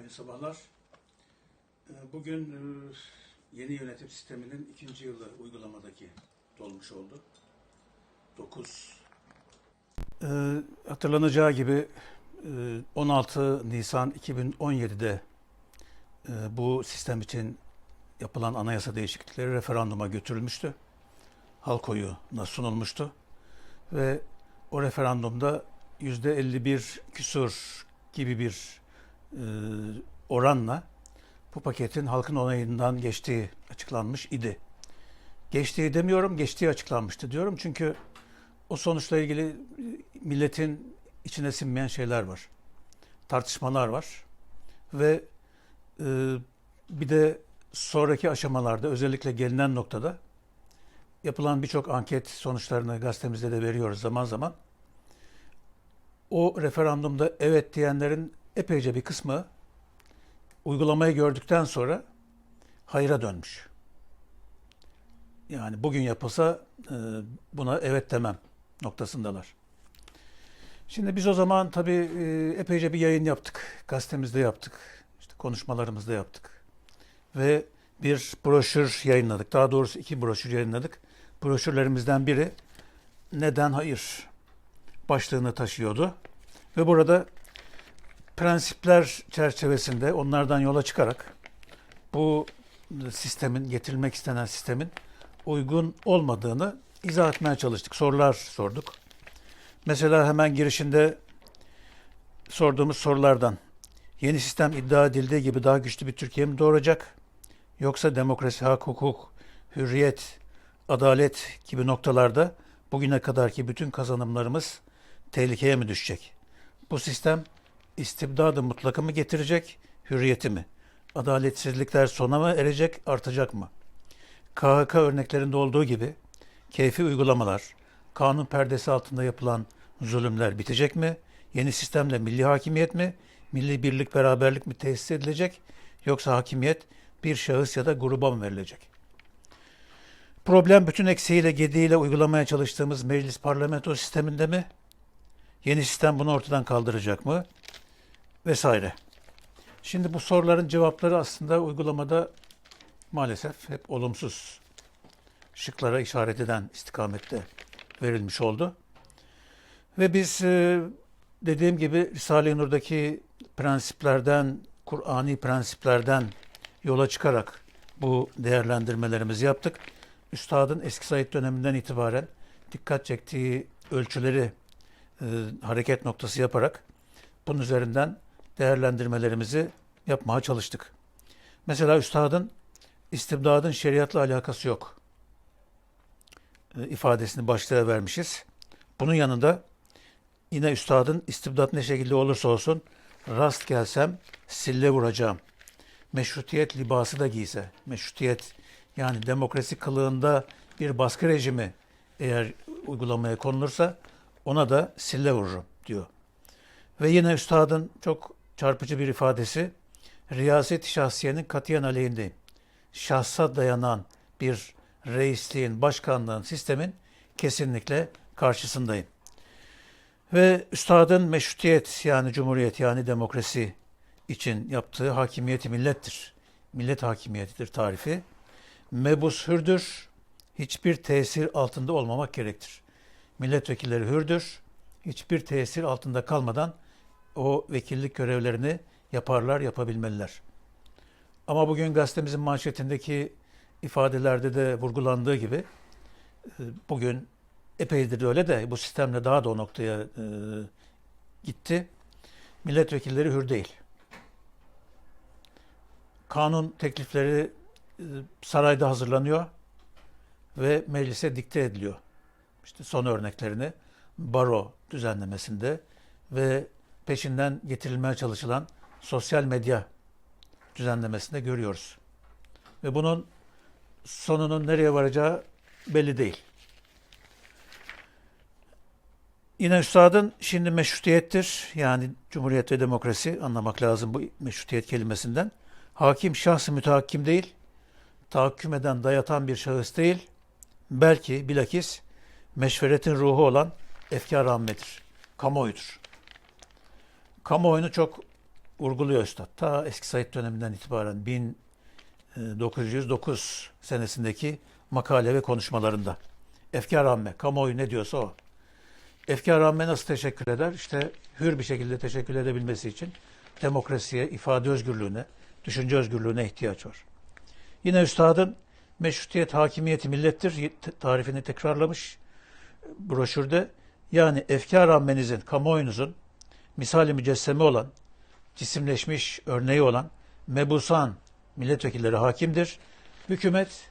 Hayırlı sabahlar. Ee, Bugün e, yeni yönetim sisteminin ikinci yılı uygulamadaki dolmuş oldu. 9 Ee, hatırlanacağı gibi e, 16 Nisan 2017'de e, bu sistem için yapılan anayasa değişiklikleri referanduma götürülmüştü. Halk oyuna sunulmuştu. Ve o referandumda %51 küsur gibi bir e, oranla bu paketin halkın onayından geçtiği açıklanmış idi. Geçtiği demiyorum, geçtiği açıklanmıştı diyorum çünkü o sonuçla ilgili e, milletin içine sinmeyen şeyler var. Tartışmalar var ve e, bir de sonraki aşamalarda özellikle gelinen noktada yapılan birçok anket sonuçlarını gazetemizde de veriyoruz zaman zaman. O referandumda evet diyenlerin epeyce bir kısmı uygulamayı gördükten sonra hayra dönmüş. Yani bugün yapılsa e, buna evet demem noktasındalar. Şimdi biz o zaman tabii e, epeyce bir yayın yaptık. Gazetemizde yaptık. işte konuşmalarımızda yaptık. Ve bir broşür yayınladık. Daha doğrusu iki broşür yayınladık. Broşürlerimizden biri neden hayır başlığını taşıyordu. Ve burada prensipler çerçevesinde onlardan yola çıkarak bu sistemin, getirilmek istenen sistemin uygun olmadığını izah etmeye çalıştık. Sorular sorduk. Mesela hemen girişinde sorduğumuz sorulardan yeni sistem iddia edildiği gibi daha güçlü bir Türkiye mi doğuracak? Yoksa demokrasi, hak, hukuk, hürriyet, adalet gibi noktalarda bugüne kadarki bütün kazanımlarımız tehlikeye mi düşecek? Bu sistem istibdadı mutlaka mı getirecek, hürriyeti mi? Adaletsizlikler sona mı erecek, artacak mı? KHK örneklerinde olduğu gibi keyfi uygulamalar, kanun perdesi altında yapılan zulümler bitecek mi? Yeni sistemle milli hakimiyet mi, milli birlik beraberlik mi tesis edilecek yoksa hakimiyet bir şahıs ya da gruba mı verilecek? Problem bütün eksiğiyle gediğiyle uygulamaya çalıştığımız meclis parlamento sisteminde mi? Yeni sistem bunu ortadan kaldıracak mı? Vesaire. Şimdi bu soruların cevapları aslında uygulamada maalesef hep olumsuz şıklara işaret eden istikamette verilmiş oldu. Ve biz e, dediğim gibi Risale-i Nur'daki prensiplerden, Kur'ani prensiplerden yola çıkarak bu değerlendirmelerimizi yaptık. Üstadın eski Said döneminden itibaren dikkat çektiği ölçüleri e, hareket noktası yaparak bunun üzerinden değerlendirmelerimizi yapmaya çalıştık. Mesela üstadın istibdadın şeriatla alakası yok e, ifadesini başlığa vermişiz. Bunun yanında yine üstadın istibdat ne şekilde olursa olsun rast gelsem sille vuracağım. Meşrutiyet libası da giyse, meşrutiyet yani demokrasi kılığında bir baskı rejimi eğer uygulamaya konulursa ona da sille vururum diyor. Ve yine üstadın çok çarpıcı bir ifadesi riyaset şahsiyenin katiyen aleyhindeyim. Şahsa dayanan bir reisliğin, başkanlığın, sistemin kesinlikle karşısındayım. Ve üstadın meşrutiyet yani cumhuriyet yani demokrasi için yaptığı hakimiyeti millettir. Millet hakimiyetidir tarifi. Mebus hürdür, hiçbir tesir altında olmamak gerektir. Milletvekilleri hürdür, hiçbir tesir altında kalmadan o vekillik görevlerini yaparlar, yapabilmeliler. Ama bugün gazetemizin manşetindeki ifadelerde de vurgulandığı gibi e, bugün epeydir öyle de bu sistemle daha da o noktaya e, gitti. Milletvekilleri hür değil. Kanun teklifleri e, sarayda hazırlanıyor ve meclise dikte ediliyor. İşte son örneklerini baro düzenlemesinde ve peşinden getirilmeye çalışılan sosyal medya düzenlemesinde görüyoruz. Ve bunun sonunun nereye varacağı belli değil. Yine üstadın şimdi meşrutiyettir. Yani cumhuriyet ve demokrasi anlamak lazım bu meşrutiyet kelimesinden. Hakim şahsı mütehakim değil, tahakküm eden, dayatan bir şahıs değil, belki bilakis meşveretin ruhu olan efkar ammedir, kamuoyudur. Kamuoyunu çok vurguluyor Üstad. Ta eski Said döneminden itibaren 1909 senesindeki makale ve konuşmalarında. Efkar kamuoyu ne diyorsa o. Efkar nasıl teşekkür eder? İşte hür bir şekilde teşekkür edebilmesi için demokrasiye, ifade özgürlüğüne, düşünce özgürlüğüne ihtiyaç var. Yine üstadın meşrutiyet hakimiyeti millettir tarifini tekrarlamış broşürde. Yani efkar ammenizin, kamuoyunuzun misali mücesseme olan, cisimleşmiş örneği olan mebusan milletvekilleri hakimdir. Hükümet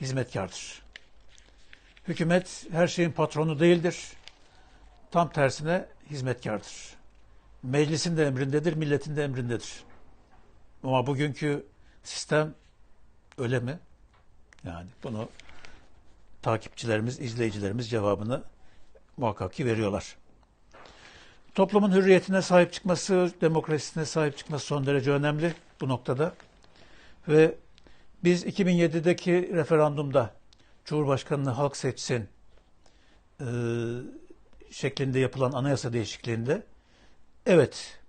hizmetkardır. Hükümet her şeyin patronu değildir. Tam tersine hizmetkardır. Meclisin de emrindedir, milletin de emrindedir. Ama bugünkü sistem öyle mi? Yani bunu takipçilerimiz, izleyicilerimiz cevabını muhakkak ki veriyorlar. Toplumun hürriyetine sahip çıkması, demokrasisine sahip çıkması son derece önemli bu noktada. Ve biz 2007'deki referandumda Cumhurbaşkanını halk seçsin e, şeklinde yapılan anayasa değişikliğinde evet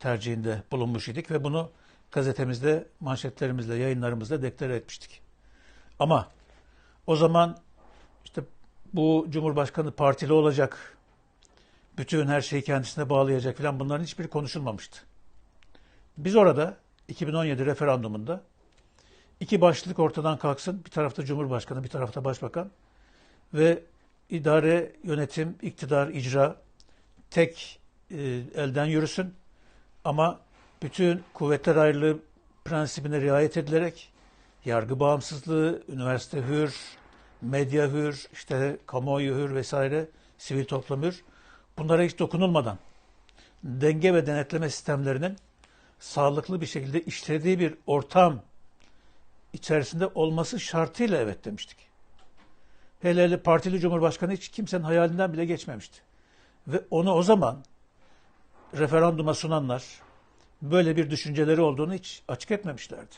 tercihinde bulunmuş idik ve bunu gazetemizde, manşetlerimizle, yayınlarımızda deklare etmiştik. Ama o zaman işte bu Cumhurbaşkanı partili olacak, bütün her şeyi kendisine bağlayacak falan bunların hiçbiri konuşulmamıştı. Biz orada 2017 referandumunda iki başlık ortadan kalksın. Bir tarafta Cumhurbaşkanı, bir tarafta Başbakan ve idare, yönetim, iktidar, icra tek e, elden yürüsün. Ama bütün kuvvetler ayrılığı prensibine riayet edilerek yargı bağımsızlığı, üniversite hür, medya hür, işte kamuoyu hür vesaire, sivil toplum hür. Bunlara hiç dokunulmadan denge ve denetleme sistemlerinin sağlıklı bir şekilde işlediği bir ortam içerisinde olması şartıyla evet demiştik. Hele hele partili cumhurbaşkanı hiç kimsenin hayalinden bile geçmemişti. Ve onu o zaman referanduma sunanlar böyle bir düşünceleri olduğunu hiç açık etmemişlerdi.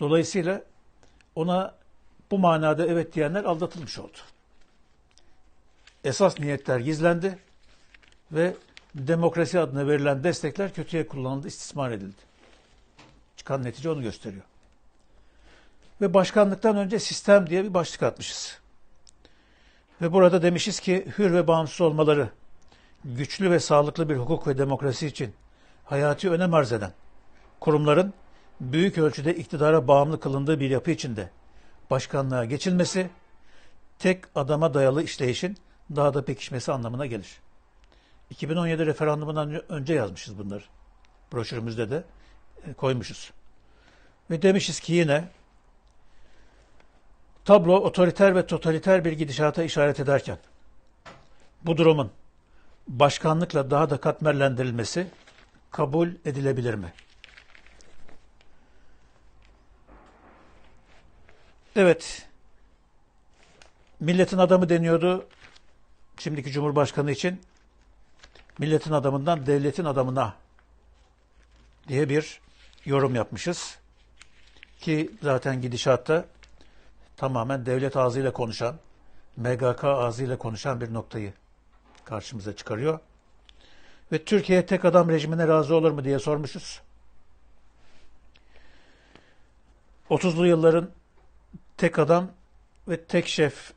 Dolayısıyla ona bu manada evet diyenler aldatılmış oldu. Esas niyetler gizlendi ve demokrasi adına verilen destekler kötüye kullanıldı, istismar edildi. Çıkan netice onu gösteriyor. Ve başkanlıktan önce sistem diye bir başlık atmışız. Ve burada demişiz ki hür ve bağımsız olmaları, güçlü ve sağlıklı bir hukuk ve demokrasi için hayati önem arz eden kurumların büyük ölçüde iktidara bağımlı kılındığı bir yapı içinde başkanlığa geçilmesi, tek adama dayalı işleyişin daha da pekişmesi anlamına gelir. 2017 referandumundan önce yazmışız bunları. Broşürümüzde de e, koymuşuz. Ve demişiz ki yine tablo otoriter ve totaliter bir gidişata işaret ederken bu durumun başkanlıkla daha da katmerlendirilmesi kabul edilebilir mi? Evet, milletin adamı deniyordu şimdiki Cumhurbaşkanı için milletin adamından devletin adamına diye bir yorum yapmışız. Ki zaten gidişatta tamamen devlet ağzıyla konuşan, MGK ağzıyla konuşan bir noktayı karşımıza çıkarıyor. Ve Türkiye tek adam rejimine razı olur mu diye sormuşuz. 30'lu yılların tek adam ve tek şef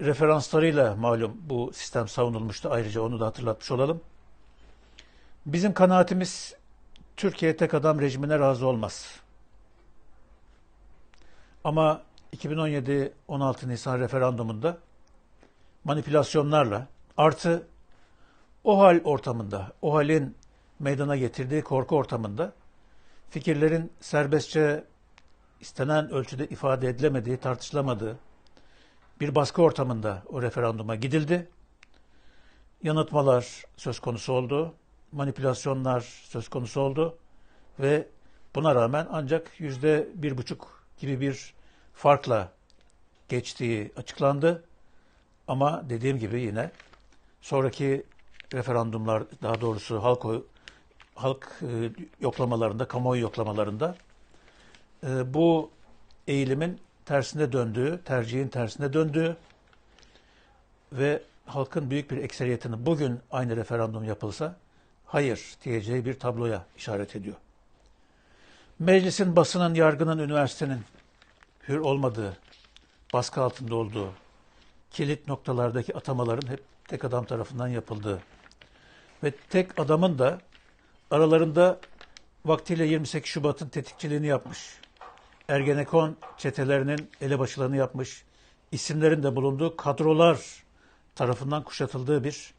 referanslarıyla malum bu sistem savunulmuştu. Ayrıca onu da hatırlatmış olalım. Bizim kanaatimiz Türkiye tek adam rejimine razı olmaz. Ama 2017-16 Nisan referandumunda manipülasyonlarla artı o hal ortamında, o halin meydana getirdiği korku ortamında fikirlerin serbestçe istenen ölçüde ifade edilemediği, tartışılamadığı, bir baskı ortamında o referanduma gidildi. Yanıtmalar söz konusu oldu, manipülasyonlar söz konusu oldu ve buna rağmen ancak yüzde bir buçuk gibi bir farkla geçtiği açıklandı. Ama dediğim gibi yine sonraki referandumlar daha doğrusu halk halk e, yoklamalarında, kamuoyu yoklamalarında e, bu eğilimin tersine döndüğü, tercihin tersine döndüğü ve halkın büyük bir ekseriyetinin bugün aynı referandum yapılsa hayır diyeceği bir tabloya işaret ediyor. Meclisin, basının, yargının, üniversitenin hür olmadığı, baskı altında olduğu, kilit noktalardaki atamaların hep tek adam tarafından yapıldığı ve tek adamın da aralarında vaktiyle 28 Şubat'ın tetikçiliğini yapmış, Ergenekon çetelerinin elebaşılarını yapmış, isimlerin de bulunduğu kadrolar tarafından kuşatıldığı bir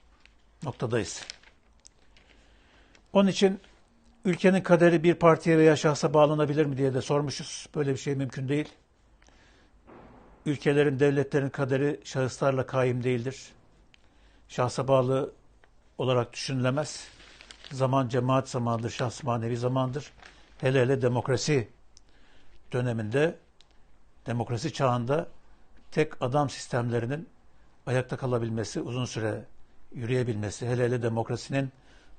noktadayız. Onun için ülkenin kaderi bir partiye veya şahsa bağlanabilir mi diye de sormuşuz. Böyle bir şey mümkün değil. Ülkelerin, devletlerin kaderi şahıslarla kaim değildir. Şahsa bağlı olarak düşünülemez. Zaman cemaat zamandır, şahs manevi zamandır. Hele hele demokrasi döneminde, demokrasi çağında tek adam sistemlerinin ayakta kalabilmesi, uzun süre yürüyebilmesi, hele hele demokrasinin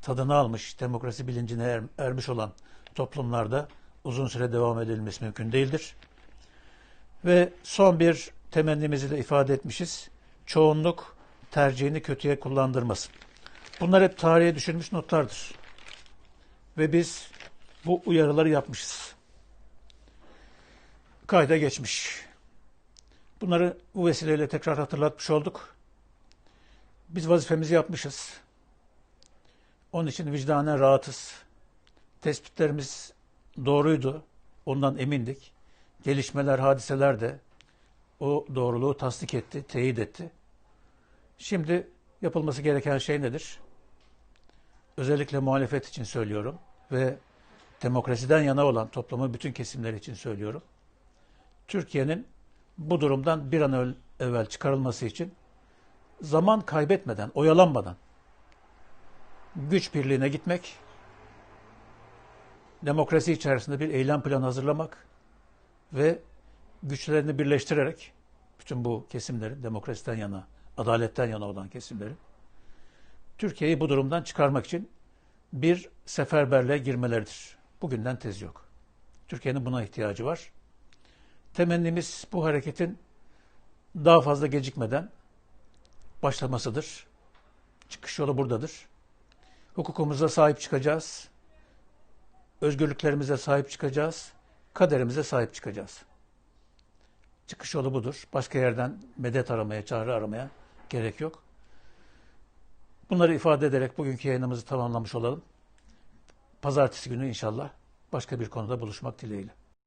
tadını almış, demokrasi bilincine er- ermiş olan toplumlarda uzun süre devam edilmesi mümkün değildir. Ve son bir temennimizi de ifade etmişiz. Çoğunluk tercihini kötüye kullandırmasın. Bunlar hep tarihe düşülmüş notlardır. Ve biz bu uyarıları yapmışız. Kayda geçmiş. Bunları bu vesileyle tekrar hatırlatmış olduk. Biz vazifemizi yapmışız. Onun için vicdanen rahatız. Tespitlerimiz doğruydu. Ondan emindik. Gelişmeler, hadiseler de o doğruluğu tasdik etti, teyit etti. Şimdi yapılması gereken şey nedir? Özellikle muhalefet için söylüyorum ve demokrasiden yana olan toplumun bütün kesimleri için söylüyorum. Türkiye'nin bu durumdan bir an evvel çıkarılması için zaman kaybetmeden, oyalanmadan güç birliğine gitmek, demokrasi içerisinde bir eylem planı hazırlamak ve güçlerini birleştirerek bütün bu kesimlerin demokrasiden yana, adaletten yana olan kesimlerin Türkiye'yi bu durumdan çıkarmak için bir seferberliğe girmeleridir. Bugünden tez yok. Türkiye'nin buna ihtiyacı var. Temennimiz bu hareketin daha fazla gecikmeden başlamasıdır. Çıkış yolu buradadır. Hukukumuza sahip çıkacağız. Özgürlüklerimize sahip çıkacağız. Kaderimize sahip çıkacağız. Çıkış yolu budur. Başka yerden medet aramaya, çare aramaya gerek yok. Bunları ifade ederek bugünkü yayınımızı tamamlamış olalım. Pazartesi günü inşallah başka bir konuda buluşmak dileğiyle.